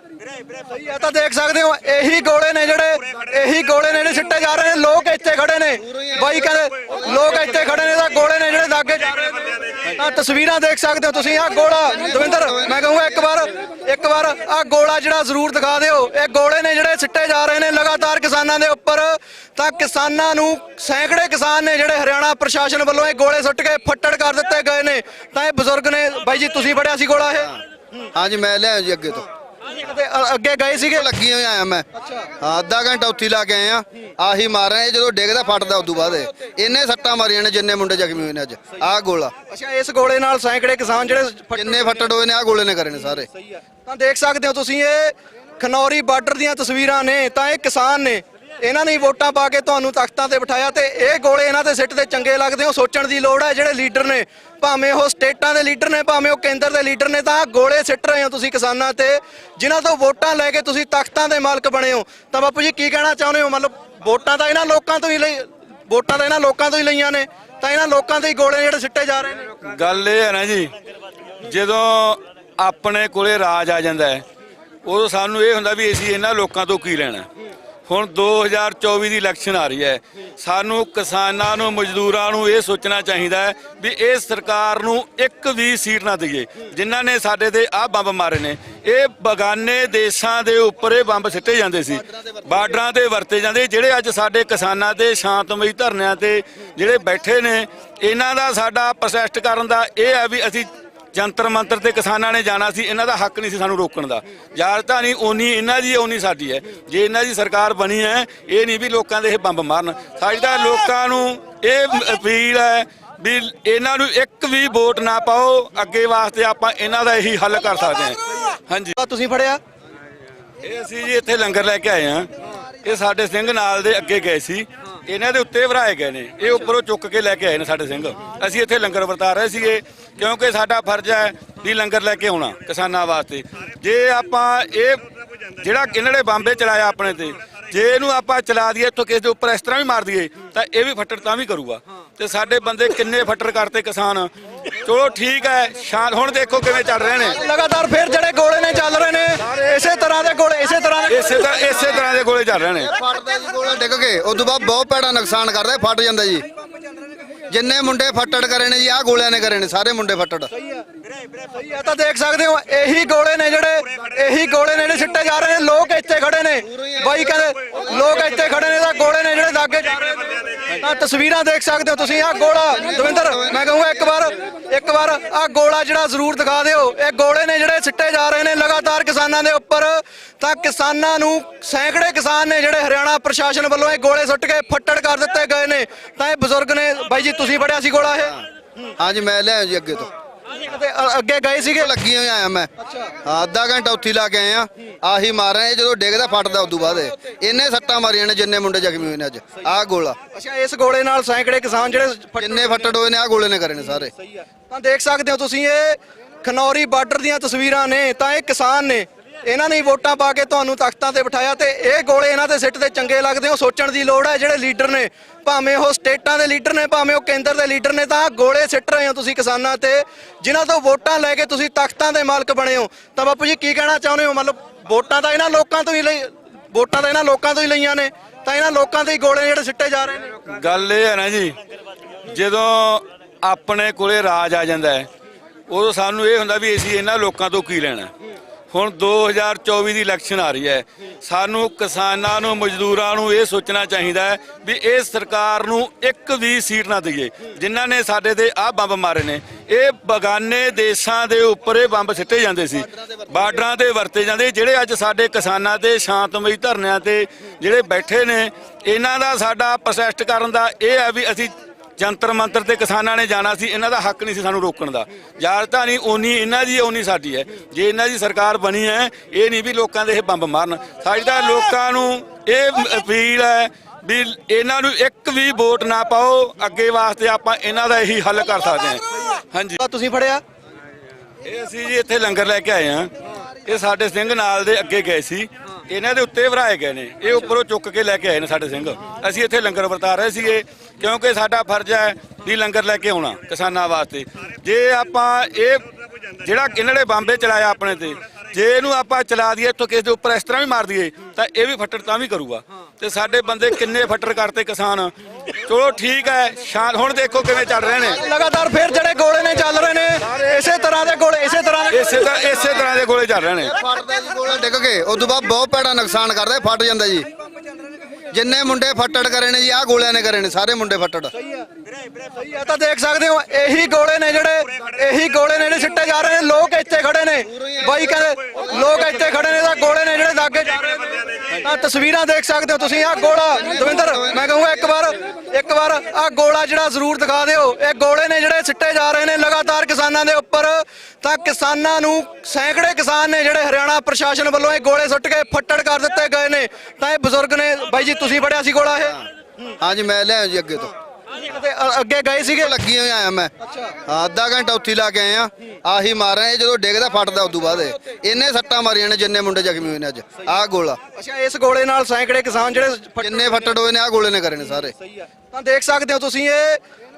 ਸਹੀ ਆ, ਤਾਂ ਦੇਖ ਸਕਦੇ ਹੋ, ਇਹੀ ਗੋਲੇ ਨੇ ਜਿਹੜੇ, ਇਹੀ ਗੋਲੇ ਨੇ ਜਿਹੜੇ ਸਿੱਟੇ ਜਾ ਰਹੇ ਨੇ, ਲੋਕ ਇੱਥੇ ਖੜੇ ਨੇ। ਬਾਈ ਕਹਿੰਦੇ, ਲੋਕ ਇੱਥੇ ਖੜੇ ਨੇ ਤਾਂ ਗੋਲੇ ਨੇ ਜਿਹੜੇ ਲਾਗੇ ਜਾ ਰਹੇ ਨੇ। ਤਾਂ ਤਸਵੀਰਾਂ ਦੇਖ ਸਕਦੇ ਹੋ ਤੁਸੀਂ, ਆਹ ਗੋਲਾ, ਦਵਿੰਦਰ, ਮੈਂ ਕਹੂੰਗਾ ਇੱਕ ਵਾਰ ਇੱਕ ਵਾਰ ਆਹ ਗੋਲਾ ਜਿਹੜਾ ਜ਼ਰੂਰ ਦਿਖਾ ਦਿਓ। ਇਹ ਗੋਲੇ ਨੇ ਜਿਹੜੇ ਸਿੱਟੇ ਜਾ ਰਹੇ ਨੇ, ਲਗਾਤਾਰ ਕਿਸਾਨਾਂ ਦੇ ਉੱਪਰ। ਤਾਂ ਕਿਸਾਨਾਂ ਨੂੰ, ਸੈਂਕੜੇ ਕਿਸਾਨ ਨੇ ਜਿਹੜੇ ਹਰਿਆਣਾ ਪ੍ਰਸ਼ਾਸਨ ਵੱਲੋਂ ਇਹ ਗੋਲੇ ਸੁੱਟ ਕੇ ਫੱਟੜ ਕਰ ਦਿੱਤੇ ਗਏ ਨੇ। ਤਾਂ ਇਹ ਬਜ਼ੁਰਗ ਨੇ, ਬਾਈ ਜੀ, ਤੁਸੀਂ ਫੜਿਆ ਸੀ ਗੋਲਾ ਇਹ? ਹਾਂਜੀ ਮੈਂ ਲਿਆ ਜੀ ਅੱਗੇ ਤੋਂ। ਤੇ ਅ- ਅੱਗੇ ਗਏ ਸੀਗੇ? ਲੱਗੀ ਹੋਈ ਆਇਆ ਮੈਂ। ਹਾਂ ਅੱਧਾ ਘੰਟਾ ਉੱਥੇ ਹੀ ਲਾ ਕੇ ਆਏ ਆ। ਆਹੀ ਮਾਰ ਰਹੇ ਜਦੋਂ ਡਿੱਗਦਾ ਫਟਦਾ ਉਦੋਂ ਬਾਅਦ ਇਹ। ਇੰਨੇ ਸੱਟਾਂ ਮਾਰੀਆਂ ਨੇ ਜਿੰਨੇ ਮੁੰਡੇ ਜ਼ਖਮੀ ਹੋਏ ਨੇ ਅੱਜ। ਆਹ ਗੋਲਾ। ਅੱਛਾ ਇਸ ਗੋਲੇ ਨਾਲ ਸੈਂਕੜੇ ਕਿਸਾਨ ਜਿਹੜੇ ਜਿੰਨੇ ਫੱਟੜ ਹੋਏ ਨੇ ਆਹ ਗੋਲੇ ਨੇ ਕਰੇ ਨੇ ਸਾਰੇ। ਤਾਂ ਦੇਖ ਸਕਦੇ ਹੋ ਤੁਸੀਂ ਇਹ ਖਨੌਰੀ ਬਾਰਡਰ ਦੀਆਂ ਤਸਵੀਰਾਂ ਨੇ ਤਾਂ ਇਹ ਕਿਸਾਨ ਨੇ ਇਹਨਾਂ ਨੇ ਵੋਟਾਂ ਪਾ ਕੇ ਤੁਹਾਨੂੰ ਤਖਤਾਂ ਤੇ ਬਿਠਾਇਆ ਤੇ ਇਹ ਗੋਲੇ ਇਹਨਾਂ ਦੇ ਸਿੱਟ ਤੇ ਚੰਗੇ ਲੱਗਦੇ ਹੋ, ਸੋਚਣ ਦੀ ਲੋੜ ਹੈ ਜਿਹੜੇ ਲੀਡਰ ਨੇ। ਭਾਵੇਂ ਉਹ ਸਟੇਟਾਂ ਦੇ ਲੀਡਰ ਨੇ, ਭਾਵੇਂ ਉਹ ਕੇਂਦਰ ਦੇ ਲੀਡਰ ਨੇ, ਤਾਂ ਗੋਲੇ ਸਿੱਟ ਰਹੇ ਹੋ ਤੁਸੀਂ ਕਿਸਾਨਾਂ ਤੇ, ਜਿਨ੍ਹਾਂ ਤੋਂ ਵੋਟਾਂ ਲੈ ਕੇ ਤੁਸੀਂ ਤਖਤਾਂ ਦੇ ਮਾਲਕ ਬਣੇ ਹੋ। ਤਾਂ ਬਾਪੂ ਜੀ, ਕੀ ਕਹਿਣਾ ਚਾਹੁੰਦੇ ਹੋ? ਮਤਲਬ ਵੋਟਾਂ ਤਾਂ ਇਹਨਾਂ ਲੋਕਾਂ ਤੋਂ ਹੀ ਲਈ, ਵੋਟਾਂ ਤਾਂ ਇਹਨਾਂ ਲੋਕਾਂ ਤੋਂ ਹੀ ਲਈਆਂ ਨੇ, ਤਾਂ ਇਹਨਾਂ ਲੋਕਾਂ ਦੇ ਹੀ ਗੋਲੇ ਜਿਹੜੇ ਸਿੱਟੇ ਜਾ ਰਹੇ ਨੇ। ਗੱਲ ਇਹ ਹੈ ਨਾ ਜੀ, ਜਦੋਂ ਆਪਣੇ ਕੋਲੇ ਰਾਜ ਆ ਜਾਂਦਾ ਹੈ, ਉਦੋਂ ਸਾਨੂੰ ਇਹ ਹੁੰਦਾ ਵੀ ਅਸੀਂ ਇਹਨਾਂ ਲੋਕਾਂ ਤੋਂ ਕੀ ਲੈਣਾ। ਹੁਣ 2024 ਦੀ ਇਲੈਕਸ਼ਨ ਆ ਰਹੀ ਹੈ। ਸਾਨੂੰ ਕਿਸਾਨਾਂ ਨੂੰ, ਮਜ਼ਦੂਰਾਂ ਨੂੰ ਇਹ ਸੋਚਣਾ ਚਾਹੀਦਾ ਹੈ ਵੀ ਇਹ ਸਰਕਾਰ ਨੂੰ ਇੱਕ ਵੀ ਸੀਟ ਨਾ ਦਈਏ। ਜਿਨ੍ਹਾਂ ਨੇ ਸਾਡੇ ਤੇ ਆਹ ਬੰਬ ਮਾਰੇ ਨੇ। ਇਹ ਬਗਾਨੇ ਦੇਸ਼ਾਂ ਦੇ ਉੱਪਰ ਇਹ ਬੰਬ ਸਿੱਟੇ ਜਾਂਦੇ ਸੀ। ਬਾਰਡਰਾਂ ਤੇ ਵਰਤੇ ਜਾਂਦੇ। ਜਿਹੜੇ ਅੱਜ ਸਾਡੇ ਕਿਸਾਨਾਂ ਤੇ ਸ਼ਾਂਤਮਈ ਧਰਨਿਆਂ ਤੇ ਜਿਹੜੇ ਬੈਠੇ ਨੇ, ਇਹਨਾਂ ਦਾ ਸਾਡਾ ਪ੍ਰੋਟੈਸਟ ਕਰਨ ਦਾ ਇਹ ਹੈ ਵੀ ਅਸੀਂ ਜੰਤਰ ਮੰਤਰ ਤੇ ਕਿਸਾਨਾਂ ਨੇ ਜਾਣਾ ਸੀ ਇਹਨਾਂ ਦਾ ਹੱਕ ਨਹੀਂ ਸੀ ਸਾਨੂੰ ਰੋਕਣ ਦਾ। ਯਾਰਤਾ ਨਹੀਂ ਓਨੀ ਇਹਨਾਂ ਦੀ ਓਨੀ ਸਾਡੀ ਹੈ। ਜੇ ਇਹਨਾਂ ਦੀ ਸਰਕਾਰ ਬਣੀ ਹੈ ਇਹ ਨਹੀਂ ਵੀ ਲੋਕਾਂ ਦੇ ਇਹ ਬੰਬ ਮਾਰਨ। ਸਾਡੀ ਤਾਂ ਲੋਕਾਂ ਨੂੰ ਇਹ ਅਪੀਲ ਹੈ ਵੀ ਇਹਨਾਂ ਨੂੰ ਇੱਕ ਵੀ ਵੋਟ ਨਾ ਪਾਓ ਅੱਗੇ ਵਾਸਤੇ ਆਪਾਂ ਇਹਨਾਂ ਦਾ ਇਹੀ ਹੱਲ ਕਰ ਸਕਦੇ ਹਾਂ। ਹਾਂਜੀ। ਤੁਸੀਂ ਫੜਿਆ? ਇਹ ਅਸੀਂ ਜੀ ਇੱਥੇ ਲੰਗਰ ਲੈ ਕੇ ਆਏ ਆ ਇਹ ਸਾਡੇ ਸਿੰਘ ਨਾਲ ਦੇ ਅੱਗੇ ਗਏ ਸੀ। ਇਹਨਾਂ ਦੇ ਉੱਤੇ ਭਰਾਏ ਗਏ ਨੇ। ਇਹ ਉੱਪਰੋਂ ਚੁੱਕ ਕੇ ਲੈ ਕੇ ਆਏ ਨੇ ਸਾਡੇ ਸਿੰਘ। ਅਸੀਂ ਇੱਥੇ ਲੰਗਰ ਵਰਤਾ ਰਹੇ ਸੀਗੇ, ਕਿਉਂਕਿ ਸਾਡਾ ਫਰਜ਼ ਹੈ ਵੀ ਲੰਗਰ ਲੈ ਕੇ ਆਉਣਾ ਕਿਸਾਨਾਂ ਵਾਸਤੇ। ਜੇ ਆਪਾਂ ਇਹ ਜਿਹੜਾ ਇਹਨਾਂ ਨੇ ਬੰਬੇ ਚਲਾਇਆ ਆਪਣੇ ਤੇ, ਜੇ ਇਹਨੂੰ ਆਪਾਂ ਚਲਾ ਦਈਏ, ਇੱਥੋਂ ਕਿਸੇ ਦੇ ਉੱਪਰ ਇਸ ਤਰ੍ਹਾਂ ਵੀ ਮਾਰ ਦਈਏ, ਤਾਂ ਇਹ ਵੀ ਫੱਟੜ ਤਾਂ ਵੀ ਕਰੂਗਾ। ਤੇ ਸਾਡੇ ਬੰਦੇ ਕਿੰਨੇ ਫੱਟੜ ਕਰਤੇ ਕਿਸਾਨ। ਚਲੋ ਠੀਕ ਹੈ ਸ਼ਾਨ ਹੁਣ ਦੇਖੋ ਕਿਵੇਂ ਚੱਲ ਰਹੇ ਨੇ। ਲਗਾਤਾਰ ਫਿਰ ਜਿਹੜੇ ਗੋਲੇ ਨੇ ਚੱਲ ਰਹੇ ਨੇ ਇਸੇ ਤਰ੍ਹਾਂ ਦੇ ਗੋਲੇ ਇਸੇ ਤਰ੍ਹਾਂ ਦੇ ਇਸੇ ਤਰ੍ਹਾਂ ਇਸੇ ਤਰ੍ਹਾਂ ਦੇ ਗੋਲੇ ਚੱਲ ਰਹੇ ਨੇ। ਫਟਦਾ ਜੀ ਗੋਲਾ ਡਿੱਗ ਕੇ ਉਦੋਂ ਬਾਅਦ ਬਹੁਤ ਭੈੜਾ ਨੁਕਸਾਨ ਕਰਦਾ ਫਟ ਜਾਂਦਾ ਜੀ। ਜਿੰਨੇ ਮੁੰਡੇ ਫੱਟੜ ਕਰੇ ਨੇ ਜੀ ਆਹ ਗੋਲਿਆਂ ਨੇ ਕਰੇ ਨੇ ਸਾਰੇ ਮੁੰਡੇ ਫੱਟੜ। ਸਹੀ ਆ, ਤਾਂ ਦੇਖ ਸਕਦੇ ਹੋ, ਇਹੀ ਗੋਲੇ ਨੇ ਜਿਹੜੇ, ਇਹੀ ਗੋਲੇ ਨੇ ਜਿਹੜੇ ਸਿੱਟੇ ਜਾ ਰਹੇ ਨੇ, ਲੋਕ ਇੱਥੇ ਖੜੇ ਨੇ। ਬਾਈ ਕਹਿੰਦੇ, ਲੋਕ ਇੱਥੇ ਖੜੇ ਨੇ, ਤਾਂ ਗੋਲੇ ਨੇ ਜਿਹੜੇ ਲਾਗੇ ਜਾ ਰਹੇ ਨੇ। ਤਾਂ ਤਸਵੀਰਾਂ ਦੇਖ ਸਕਦੇ ਹੋ ਤੁਸੀਂ, ਆਹ ਗੋਲਾ, ਦਵਿੰਦਰ, ਮੈਂ ਕਹੂੰਗਾ ਇੱਕ ਵਾਰ ਇੱਕ ਵਾਰ ਆਹ ਗੋਲਾ ਜਿਹੜਾ ਜ਼ਰੂਰ ਦਿਖਾ ਦਿਓ। ਇਹ ਗੋਲੇ ਨੇ ਜਿਹੜੇ ਸਿੱਟੇ ਜਾ ਰਹੇ ਨੇ, ਲਗਾਤਾਰ ਕਿਸਾਨਾਂ ਦੇ ਉੱਪਰ। ਤਾਂ ਕਿਸਾਨਾਂ ਨੂੰ, ਸੈਂਕੜੇ ਕਿਸਾਨ ਨੇ ਜਿਹੜੇ ਹਰਿਆਣਾ ਪ੍ਰਸ਼ਾਸਨ ਵੱਲੋਂ ਇਹ ਗੋਲੇ ਸੁੱਟ ਕੇ ਫੱਟੜ ਕਰ ਦਿੱਤੇ ਗਏ ਨੇ। ਤਾਂ ਇਹ ਬਜ਼ੁਰਗ ਨੇ, ਬਾਈ ਜੀ, ਤੁਸੀਂ ਫੜਿਆ ਸੀ ਗੋਲਾ ਇਹ? ਹਾਂਜੀ, ਮੈਂ ਲਿਆ ਜੀ ਅੱਗੇ ਤੋਂ। ਤੇ ਅ- ਅੱਗੇ ਗਏ ਸੀਗੇ? ਲੱਗੀ ਹੋਈ ਆਇਆ ਮੈਂ। ਹਾਂ ਅੱਧਾ ਘੰਟਾ ਉੱਥੇ ਹੀ ਲਾ ਕੇ ਆਏ ਆ। ਆਹੀ ਮਾਰ ਰਹੇ ਜਦੋਂ ਡਿੱਗਦਾ ਫਟਦਾ ਉਦੋਂ ਬਾਅਦ ਇਹ। ਇੰਨੇ ਸੱਟਾਂ ਮਾਰੀਆਂ ਨੇ ਜਿੰਨੇ ਮੁੰਡੇ ਜ਼ਖਮੀ ਹੋਏ ਨੇ ਅੱਜ। ਆਹ ਗੋਲਾ। ਅੱਛਾ ਇਸ ਗੋਲੇ ਨਾਲ ਸੈਂਕੜੇ ਕਿਸਾਨ ਜਿਹੜੇ ਫੱਟ- ਜਿੰਨੇ ਫੱਟੜ ਹੋਏ ਨੇ ਆਹ ਗੋਲੇ ਨੇ ਕਰੇ ਨੇ ਸਾਰੇ। ਤਾਂ ਦੇਖ ਸਕਦੇ ਹੋ ਤੁਸੀਂ ਇਹ ਖਨੌਰੀ ਬਾਰਡਰ ਦੀਆਂ ਤਸਵੀਰਾਂ ਨੇ ਤਾਂ ਇਹ ਕਿਸਾਨ ਨੇ ਇਹਨਾਂ ਨੇ ਵੋਟਾਂ ਪਾ ਕੇ ਤੁਹਾਨੂੰ ਤਖਤਾਂ ਤੇ ਬਿਠਾਇਆ ਤੇ ਇਹ ਗੋਲੇ ਇਹਨਾਂ ਦੇ ਸਿੱਟ ਤੇ ਚੰਗੇ ਲੱਗਦੇ ਹੋ, ਸੋਚਣ ਦੀ ਲੋੜ ਹੈ ਜਿਹੜੇ ਲੀਡਰ ਨੇ। ਭਾਵੇਂ ਉਹ ਸਟੇਟਾਂ ਦੇ ਲੀਡਰ ਨੇ, ਭਾਵੇਂ ਉਹ ਕੇਂਦਰ ਦੇ ਲੀਡਰ ਨੇ, ਤਾਂ ਗੋਲੇ ਸਿੱਟ ਰਹੇ ਹੋ ਤੁਸੀਂ ਕਿਸਾਨਾਂ ਤੇ। ਜਿਨ੍ਹਾਂ ਤੋਂ ਵੋਟਾਂ ਲੈ ਕੇ ਤੁਸੀਂ ਤਖਤਾਂ ਦੇ ਮਾਲਕ ਬਣੇ ਹੋ। ਤਾਂ ਬਾਪੂ ਜੀ, ਕੀ ਕਹਿਣਾ ਚਾਹੁੰਦੇ ਹੋ? ਮਤਲਬ ਵੋਟਾਂ ਤਾਂ ਇਹਨਾਂ ਲੋਕਾਂ ਤੋਂ ਹੀ ਲਈ ਵੋਟਾਂ ਤਾਂ ਇਹਨਾਂ ਲੋਕਾਂ ਤੋਂ ਹੀ ਲਈਆਂ ਨੇ। ਤਾਂ ਇਹਨਾਂ ਲੋਕਾਂ ਦੇ ਹੀ ਗੋਲੇ ਜਿਹੜੇ ਸਿੱਟੇ ਜਾ ਰਹੇ ਨੇ। ਗੱਲ ਇਹ ਹੈ ਨਾ ਜੀ, ਜਦੋਂ ਆਪਣੇ ਕੋਲੇ ਰਾਜ ਆ ਜਾਂਦਾ ਹੈ, ਉਦੋਂ ਸਾਨੂੰ ਇਹ ਹੁੰਦਾ ਵੀ ਅਸੀਂ ਇਹਨਾਂ ਲੋਕਾਂ ਤੋਂ ਕੀ ਲੈਣਾ ਹੁਣ 2024 ਦੀ ਇਲੈਕਸ਼ਨ ਆ ਰਹੀ ਹੈ। ਸਾਨੂੰ ਕਿਸਾਨਾਂ ਨੂੰ, ਮਜ਼ਦੂਰਾਂ ਨੂੰ ਇਹ ਸੋਚਣਾ ਚਾਹੀਦਾ ਹੈ ਵੀ ਇਹ ਸਰਕਾਰ ਨੂੰ ਇੱਕ ਵੀ ਸੀਟ ਨਾ ਦਈਏ। ਜਿਨ੍ਹਾਂ ਨੇ ਸਾਡੇ ਤੇ ਆਹ ਬੰਬ ਮਾਰੇ ਨੇ, ਇਹ ਬਗਾਨੇ ਦੇਸ਼ਾਂ ਦੇ ਉੱਪਰ ਇਹ ਬੰਬ ਸਿੱਟੇ ਜਾਂਦੇ ਸੀ। ਬਾਰਡਰਾਂ ਤੇ ਵਰਤੇ ਜਾਂਦੇ ਜਿਹੜੇ ਅੱਜ ਸਾਡੇ ਕਿਸਾਨਾਂ ਤੇ ਸ਼ਾਂਤਮਈ ਧਰਨਿਆਂ ਤੇ ਜਿਹੜੇ ਬੈਠੇ ਨੇ, ਇਹਨਾਂ ਦਾ ਸਾਡਾ ਪ੍ਰੋਟੈਸਟ ਕਰਨ ਦਾ ਇਹ ਹੈ ਵੀ ਅਸੀਂ ਜੰਤਰ ਮੰਤਰ ਤੇ ਕਿਸਾਨਾਂ ਨੇ ਜਾਣਾ ਸੀ ਇਹਨਾਂ ਦਾ ਹੱਕ ਨਹੀਂ ਸੀ ਸਾਨੂੰ ਰੋਕਣ ਦਾ। ਯਾਰਤਾ ਨਹੀਂ ਓਨੀ ਇਹਨਾਂ ਦੀ ਓਨੀ ਸਾਡੀ ਹੈ। ਜੇ ਇਹਨਾਂ ਦੀ ਸਰਕਾਰ ਬਣੀ ਹੈ ਇਹ ਨਹੀਂ ਵੀ ਲੋਕਾਂ ਦੇ ਇਹ ਬੰਬ ਮਾਰਨ। ਸਾਡੀ ਤਾਂ ਲੋਕਾਂ ਨੂੰ ਇਹ ਅਪੀਲ ਹੈ ਵੀ ਇਹਨਾਂ ਨੂੰ ਇੱਕ ਵੀ ਵੋਟ ਨਾ ਪਾਓ ਅੱਗੇ ਵਾਸਤੇ ਆਪਾਂ ਇਹਨਾਂ ਦਾ ਇਹੀ ਹੱਲ ਕਰ ਸਕਦੇ ਹਾਂ। ਹਾਂਜੀ। ਤਾਂ ਤੁਸੀਂ ਫੜਿਆ? ਇਹ ਅਸੀਂ ਜੀ ਇੱਥੇ ਲੰਗਰ ਲੈ ਕੇ ਆਏ ਆ ਇਹ ਸਾਡੇ ਸਿੰਘ ਨਾਲ ਦੇ ਅੱਗੇ ਗਏ ਸੀ। ਇਹਨਾਂ ਦੇ ਉੱਤੇ ਭਰਾਏ ਗਏ ਨੇ। ਇਹ ਉੱਪਰੋਂ ਚੁੱਕ ਕੇ ਲੈ ਕੇ ਆਏ ਨੇ ਸਾਡੇ ਸਿੰਘ। ਅਸੀਂ ਇੱਥੇ ਲੰਗਰ ਵਰਤਾ ਰਹੇ ਸੀਗੇ, ਕਿਉਂਕਿ ਸਾਡਾ ਫਰਜ਼ ਹੈ ਵੀ ਲੰਗਰ ਲੈ ਕੇ ਆਉਣਾ ਕਿਸਾਨਾਂ ਵਾਸਤੇ। ਜੇ ਆਪਾਂ ਇਹ ਜਿਹੜਾ ਇਹਨਾਂ ਨੇ ਬੰਬੇ ਚਲਾਇਆ ਆਪਣੇ ਤੇ ਜੇ ਇਹਨੂੰ ਆਪਾਂ ਚਲਾ ਦਈਏ ਇੱਥੋਂ ਕਿਸੇ ਦੇ ਉੱਪਰ ਇਸ ਤਰ੍ਹਾਂ ਵੀ ਮਾਰ ਦਈਏ ਤਾਂ ਇਹ ਵੀ ਫੱਟੜ ਤਾਂ ਵੀ ਕਰੂਗਾ। ਤੇ ਸਾਡੇ ਬੰਦੇ ਕਿੰਨੇ ਫੱਟੜ ਕਰਤੇ ਕਿਸਾਨ। ਚਲੋ ਠੀਕ ਹੈ ਸ਼ਾਨ ਹੁਣ ਦੇਖੋ ਕਿਵੇਂ ਚੱਲ ਰਹੇ ਨੇ। ਲਗਾਤਾਰ ਫਿਰ ਜਿਹੜੇ ਗੋਲੇ ਨੇ ਚੱਲ ਰਹੇ ਨੇ। ਇਸੇ ਤਰ੍ਹਾਂ ਦੇ ਗੋਲੇ ਇਸੇ ਤਰ੍ਹਾਂ ਦੇ ਇਸੇ ਤਰ੍ਹਾਂ ਇਸੇ ਤਰ੍ਹਾਂ ਦੇ ਗੋਲੇ ਚੱਲ ਰਹੇ ਨੇ। ਫਟਦਾ ਜੀ ਗੋਲਾ ਡਿੱਗ ਕੇ ਉਦੋਂ ਬਾਅਦ ਬਹੁਤ ਭੈੜਾ ਨੁਕਸਾਨ ਕਰਦਾ ਫਟ ਜਾਂਦਾ ਜੀ। ਜਿੰਨੇ ਮੁੰਡੇ ਫੱਟੜ ਕਰੇ ਨੇ ਜੀ ਆਹ ਗੋਲਿਆਂ ਨੇ ਕਰੇ ਨੇ ਸਾਰੇ ਮੁੰਡੇ ਫੱਟੜ। ਸਹੀ ਆ, ਤਾਂ ਦੇਖ ਸਕਦੇ ਹੋ, ਇਹੀ ਗੋਲੇ ਨੇ ਜਿਹੜੇ, ਇਹੀ ਗੋਲੇ ਨੇ ਜਿਹੜੇ ਸਿੱਟੇ ਜਾ ਰਹੇ ਨੇ, ਲੋਕ ਇੱਥੇ ਖੜੇ ਨੇ। ਬਾਈ ਕਹਿੰਦੇ, ਲੋਕ ਇੱਥੇ ਖੜੇ ਨੇ, ਤਾਂ ਗੋਲੇ ਨੇ ਜਿਹੜੇ ਲਾਗੇ। ਜਾ ਰਹੇ ਨੇ ਤਾਂ ਤਸਵੀਰਾਂ ਦੇਖ ਸਕਦੇ ਹੋ ਤੁਸੀਂ, ਆਹ ਗੋਲਾ, ਦਵਿੰਦਰ, ਮੈਂ ਕਹੂੰਗਾ ਇੱਕ ਵਾਰ ਇੱਕ ਵਾਰ, ਆਹ ਗੋਲਾ ਜਿਹੜਾ ਜ਼ਰੂਰ ਦਿਖਾ ਦਿਓ। ਇਹ ਗੋਲੇ ਨੇ ਜਿਹੜੇ ਸਿੱਟੇ ਜਾ ਰਹੇ ਨੇ ਲਗਾਤਾਰ ਕਿਸਾਨਾਂ ਦੇ ਉੱਪਰ। ਤਾਂ ਕਿਸਾਨਾਂ ਨੂੰ ਸੈਂਕੜੇ ਕਿਸਾਨ ਨੇ ਜਿਹੜੇ ਹਰਿਆਣਾ ਪ੍ਰਸ਼ਾਸਨ ਵੱਲੋਂ ਇਹ ਗੋਲੇ ਸੁੱਟ ਕੇ ਫੱਟੜ ਕਰ ਦਿੱਤੇ ਗਏ ਨੇ। ਤਾਂ ਇਹ ਬਜ਼ੁਰਗ ਨੇ, ਬਾਈ ਜੀ, ਤੁਸੀਂ ਫੜਿਆ ਸੀ ਗੋਲਾ ਇਹ? ਹਾਂਜੀ, ਮੈਂ ਲਿਆ ਜੀ ਅੱਗੇ ਤੋਂ। ਤੇ ਅ- ਅੱਗੇ ਗਏ ਸੀਗੇ? ਲੱਗੀ ਹੋਈ ਆਇਆ ਮੈਂ। ਹਾਂ ਅੱਧਾ ਘੰਟਾ ਉੱਥੇ ਹੀ ਲਾ ਕੇ ਆਏ ਆ। ਆਹੀ ਮਾਰਿਆ ਇਹ ਜਦੋਂ ਡਿੱਗਦਾ ਫਟਦਾ ਉਦੋਂ ਬਾਅਦ ਇਹ। ਇਹਨੇ ਸੱਟਾਂ ਮਾਰੀਆਂ ਨੇ ਜਿੰਨੇ ਮੁੰਡੇ ਜ਼ਖਮੀ ਹੋਏ ਨੇ ਅੱਜ। ਆਹ ਗੋਲਾ। ਅੱਛਾ ਇਸ ਗੋਲੇ ਨਾਲ ਸੈਂਕੜੇ ਕਿਸਾਨ ਜਿਹੜੇ ਜਿੰਨੇ ਫੱਟੜ ਹੋਏ ਨੇ ਆਹ ਗੋਲੇ ਨੇ ਕਰੇ ਨੇ ਸਾਰੇ। ਤਾਂ ਦੇਖ ਸਕਦੇ ਹੋ ਤੁਸੀਂ ਇਹ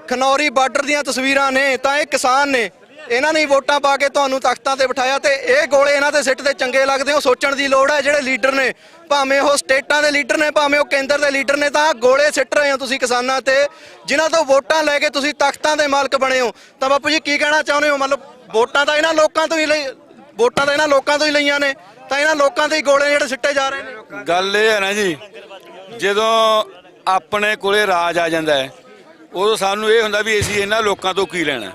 ਖਨੌਰੀ ਬਾਰਡਰ ਦੀਆਂ ਤਸਵੀਰਾਂ ਨੇ ਤਾਂ ਇਹ ਕਿਸਾਨ ਨੇ ਇਹਨਾਂ ਨੇ ਵੋਟਾਂ ਪਾ ਕੇ ਤੁਹਾਨੂੰ ਤਖਤਾਂ ਤੇ ਬਿਠਾਇਆ ਤੇ ਇਹ ਗੋਲੇ ਇਹਨਾਂ ਦੇ ਸਿੱਟ ਤੇ ਚੰਗੇ ਲੱਗਦੇ ਹੋ, ਸੋਚਣ ਦੀ ਲੋੜ ਹੈ ਜਿਹੜੇ ਲੀਡਰ ਨੇ। ਭਾਵੇਂ ਉਹ ਸਟੇਟਾਂ ਦੇ ਲੀਡਰ ਨੇ, ਭਾਵੇਂ ਉਹ ਕੇਂਦਰ ਦੇ ਲੀਡਰ ਨੇ, ਤਾਂ ਗੋਲੇ ਸਿੱਟ ਰਹੇ ਹੋ ਤੁਸੀਂ ਕਿਸਾਨਾਂ ਤੇ, ਜਿਨ੍ਹਾਂ ਤੋਂ ਵੋਟਾਂ ਲੈ ਕੇ ਤੁਸੀਂ ਤਖਤਾਂ ਦੇ ਮਾਲਕ ਬਣੇ ਹੋ। ਤਾਂ ਬਾਪੂ ਜੀ, ਕੀ ਕਹਿਣਾ ਚਾਹੁੰਦੇ ਹੋ? ਮਤਲਬ ਵੋਟਾਂ ਤਾਂ ਇਹਨਾਂ ਲੋਕਾਂ ਤੋਂ ਹੀ ਲਈ, ਵੋਟਾਂ ਤਾਂ ਇਹਨਾਂ ਲੋਕਾਂ ਤੋਂ ਹੀ ਲਈਆਂ ਨੇ, ਤਾਂ ਇਹਨਾਂ ਲੋਕਾਂ ਦੇ ਹੀ ਗੋਲੇ ਜਿਹੜੇ ਸਿੱਟੇ ਜਾ ਰਹੇ ਨੇ। ਗੱਲ ਇਹ ਹੈ ਨਾ ਜੀ, ਜਦੋਂ ਆਪਣੇ ਕੋਲੇ ਰਾਜ ਆ ਜਾਂਦਾ ਹੈ, ਉਦੋਂ ਸਾਨੂੰ ਇਹ ਹੁੰਦਾ ਵੀ ਅਸੀਂ ਇਹਨਾਂ ਲੋਕਾਂ ਤੋਂ ਕੀ ਲੈਣਾ।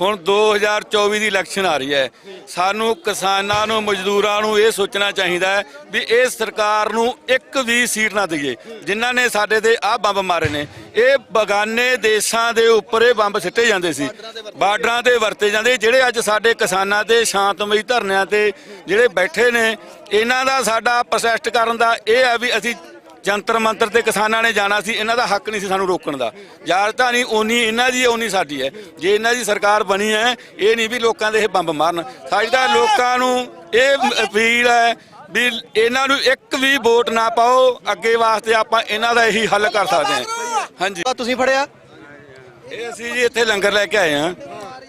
ਹੁਣ 2024 ਦੀ ਇਲੈਕਸ਼ਨ ਆ ਰਹੀ ਹੈ। ਸਾਨੂੰ ਕਿਸਾਨਾਂ ਨੂੰ, ਮਜ਼ਦੂਰਾਂ ਨੂੰ ਇਹ ਸੋਚਣਾ ਚਾਹੀਦਾ ਹੈ ਵੀ ਇਹ ਸਰਕਾਰ ਨੂੰ ਇੱਕ ਵੀ ਸੀਟ ਨਾ ਦਈਏ। ਜਿਨ੍ਹਾਂ ਨੇ ਸਾਡੇ ਤੇ ਆਹ ਬੰਬ ਮਾਰੇ ਨੇ। ਇਹ ਬਗਾਨੇ ਦੇਸ਼ਾਂ ਦੇ ਉੱਪਰ ਇਹ ਬੰਬ ਸਿੱਟੇ ਜਾਂਦੇ ਸੀ। ਬਾਰਡਰਾਂ ਤੇ ਵਰਤੇ ਜਾਂਦੇ। ਜਿਹੜੇ ਅੱਜ ਸਾਡੇ ਕਿਸਾਨਾਂ ਤੇ ਸ਼ਾਂਤਮਈ ਧਰਨਿਆਂ ਤੇ ਜਿਹੜੇ ਬੈਠੇ ਨੇ, ਇਹਨਾਂ ਦਾ ਸਾਡਾ ਪ੍ਰੋਟੈਸਟ ਕਰਨ ਦਾ ਇਹ ਹੈ ਵੀ ਅਸੀਂ ਜੰਤਰ ਮੰਤਰ ਤੇ ਕਿਸਾਨਾਂ ਨੇ ਜਾਣਾ ਸੀ ਇਹਨਾਂ ਦਾ ਹੱਕ ਨਹੀਂ ਸੀ ਸਾਨੂੰ ਰੋਕਣ ਦਾ। ਯਾਰਤਾ ਨਹੀਂ ਓਨੀ ਇਹਨਾਂ ਦੀ ਹੈ ਓਨੀ ਸਾਡੀ ਹੈ। ਜੇ ਇਹਨਾਂ ਦੀ ਸਰਕਾਰ ਬਣੀ ਹੈ ਇਹ ਨਹੀਂ ਵੀ ਲੋਕਾਂ ਦੇ ਇਹ ਬੰਬ ਮਾਰਨ। ਸਾਡੀ ਲੋਕਾਂ ਨੂੰ ਇਹ ਅਪੀਲ ਹੈ ਵੀ ਇਹਨਾਂ ਨੂੰ ਇੱਕ ਵੀ ਵੋਟ ਨਾ ਪਾਓ ਅੱਗੇ ਵਾਸਤੇ ਆਪਾਂ ਇਹਨਾਂ ਦਾ ਇਹੀ ਹੱਲ ਕਰ ਸਕਦੇ ਹਾਂ। ਹਾਂਜੀ। ਤੁਸੀਂ ਫੜਿਆ? ਇਹ ਅਸੀਂ ਜੀ ਇੱਥੇ ਲੰਗਰ ਲੈ ਕੇ ਆਏ ਆ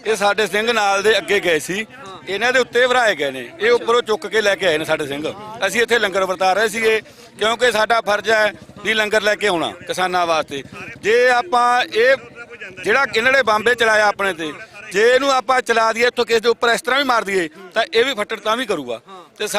ਇਹ ਸਾਡੇ ਸਿੰਘ ਨਾਲ ਦੇ ਅੱਗੇ ਗਏ ਸੀ। ਇਹਨਾਂ ਦੇ ਉੱਤੇ ਭਰਾਏ ਗਏ ਨੇ। ਇਹ ਉੱਪਰੋਂ ਚੁੱਕ ਕੇ ਲੈ ਕੇ ਆਏ ਨੇ ਸਾਡੇ ਸਿੰਘ। ਅਸੀਂ ਇੱਥੇ ਲੰਗਰ ਵਰਤਾ ਰਹੇ ਸੀਗੇ, ਕਿਉਂਕਿ ਸਾਡਾ ਫਰਜ਼ ਹੈ ਵੀ ਲੰਗਰ ਲੈ ਕੇ ਆਉਣਾ ਕਿਸਾਨਾਂ ਵਾਸਤੇ। ਜੇ ਆਪਾਂ ਇਹ ਜਿਹੜਾ ਇਹਨਾਂ ਨੇ ਬੰਬੇ ਚਲਾਇਆ ਆਪਣੇ ਤੇ, ਜੇ ਇਹਨੂੰ ਆਪਾਂ ਚਲਾ ਦਈਏ, ਇੱਥੋਂ ਕਿਸੇ ਦੇ ਉੱਪਰ ਇਸ ਤਰ੍ਹਾਂ ਵੀ ਮਾਰ ਦਈਏ, ਤਾਂ ਇਹ ਵੀ ਫੱਟੜ ਤਾਂ ਵੀ ਕਰੂਗਾ। ਤੇ ਸਾਡੇ